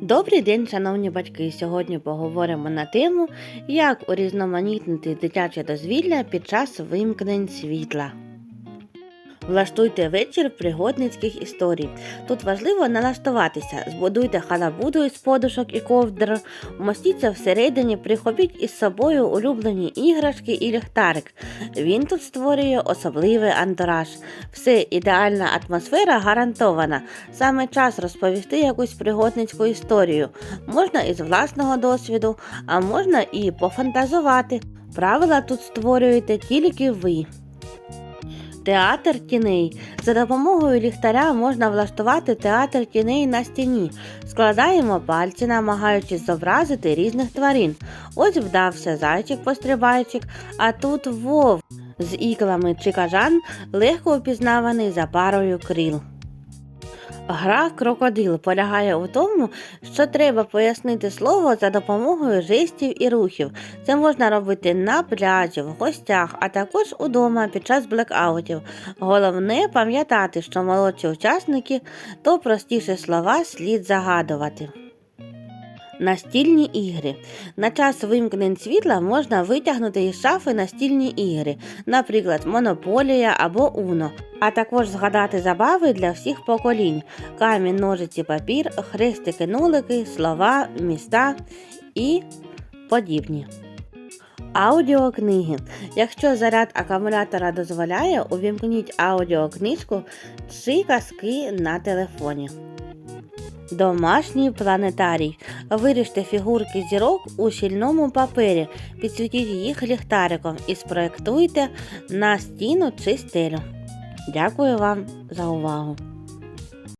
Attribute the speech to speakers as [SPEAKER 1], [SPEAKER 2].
[SPEAKER 1] Добрий день, шановні батьки! Сьогодні поговоримо на тему, як урізноманітнити дитяче дозвілля під час вимкнень світла. Влаштуйте вечір пригодницьких історій. Тут важливо налаштуватися, збудуйте халабуду із подушок і ковдр, вмостіться всередині, прихопіть із собою улюблені іграшки і ліхтарик. Він тут створює особливий антураж. Все, ідеальна атмосфера гарантована. Саме час розповісти якусь пригодницьку історію. Можна із власного досвіду, а можна і пофантазувати. Правила тут створюєте тільки ви. Театр тіней. За допомогою ліхтаря можна влаштувати театр тіней на стіні. Складаємо пальці, намагаючись зобразити різних тварин. Ось вдався зайчик-пострибайчик, а тут вовк з іклами чи кажан легко впізнаваний за парою крил. Гра крокодил полягає у тому, що треба пояснити слово за допомогою жестів і рухів. Це можна робити на пляжі, в гостях, а також удома під час блекаутів. Головне пам'ятати, що молодші учасники, то простіші слова слід загадувати. Настільні ігри. На час вимкнень світла можна витягнути із шафи настільні ігри, наприклад, Монополія або Уно, а також згадати забави для всіх поколінь: камінь, ножиці, папір, хрестики, нулики, слова, міста і подібні. Аудіокниги. Якщо заряд акумулятора дозволяє, увімкніть аудіокнижку чи казки на телефоні. Домашній планетарій. Виріжте фігурки зірок у щільному папері, підсвітіть їх ліхтариком і спроектуйте на стіну чи стелю. Дякую вам за увагу!